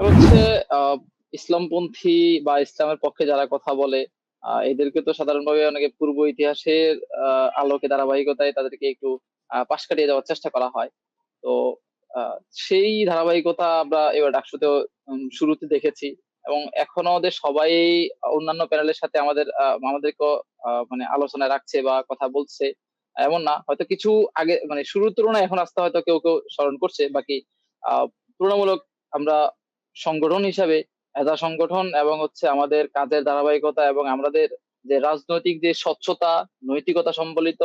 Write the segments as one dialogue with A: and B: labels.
A: হচ্ছে ইসলামপন্থী বা ইসলামের পক্ষে যারা কথা বলে এদেরকে তো সাধারণভাবে অনেকে পূর্ব ইতিহাসের আলোকে, ধারাবাহিকতায় তাদেরকে একটু পাশ কাটিয়ে যাওয়ার চেষ্টা করা হয়। তো সেই ধারাবাহিকতা আমরা এবার ডাকসুতেও শুরুতে দেখেছি এবং এখনও ওদের সবাই অন্যান্য প্যানেলের সাথে আমাদের আমাদেরকে মানে আলোচনায় রাখছে বা কথা বলছে, এমন না। হয়তো কিছু আগে মানে শুরুর তুলনায় এখন আসতে হয়তো কেউ কেউ স্মরণ করছে, বাকি আহ তুলনামূলক আমরা সংগঠন হিসাবে এজা সংগঠন এবং হচ্ছে আমাদের কাজের ধারাবাহিকতা এবং আমাদের যে রাজনৈতিক যে স্বচ্ছতা নৈতিকতা সম্বলিত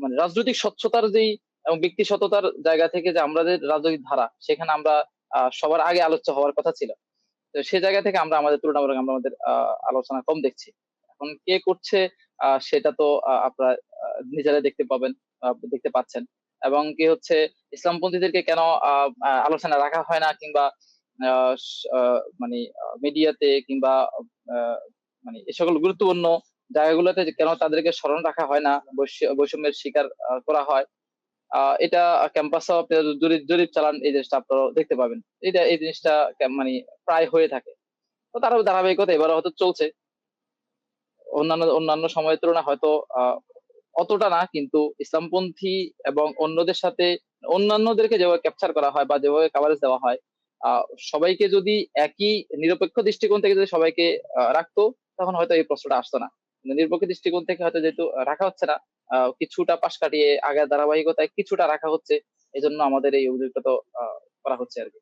A: মানে রাজনৈতিক স্বচ্ছতার যেই এবং ব্যক্তি সততার জায়গা থেকে যে আমাদের রাজনৈতিক ধারা সেখানে আমরা সবার আগে আলোচ্য হওয়ার কথা ছিল। তো সে জায়গা থেকে আমরা আমাদের তুলনামূলক আমরা আমাদের আলোচনা কম দেখছি। এখন কে করছে সেটা তো আপনারা আহ, নিজেরাই দেখতে পাবেন দেখতে পাচ্ছেন। এবং কি হচ্ছে ইসলামপন্থীদেরকে কেন আলোচনা রাখা হয় না কিংবা মানে মিডিয়াতে কিংবা মানে এ সকল গুরুত্বপূর্ণ জায়গাগুলোতে কেন তাদেরকে স্মরণ রাখা হয় না বৈষম্যের শিকার করা হয় এটা ক্যাম্পাসে জরিপ জরিপ চালান এই জিনিসটা আপনারা দেখতে পাবেন। এটা এই জিনিসটা মানে প্রায় হয়ে থাকে। তো তার ধারাবাহিকতা এবারে হয়তো চলছে। অন্যান্য অন্যান্য সময়ের তুলনায় হয়তো অতটা না, কিন্তু ইসলামপন্থী এবং অন্যদের সাথে, অন্যান্যদেরকে যেভাবে ক্যাপচার করা হয় বা যেভাবে কাভারেজ দেওয়া হয় সবাইকে যদি একই নিরপেক্ষ দৃষ্টিকোণ থেকে যদি সবাইকে রাখতো, তখন হয়তো এই প্রশ্নটা আসতো না। নিরপেক্ষ দৃষ্টিকোণ থেকে হয়তো যেহেতু রাখা হচ্ছে না কিছুটা পাশ কাটিয়ে আগের ধারাবাহিকতায় কিছুটা রাখা হচ্ছে এই জন্য আমাদের এই অভিযোগটা তো করা হচ্ছে আর কি।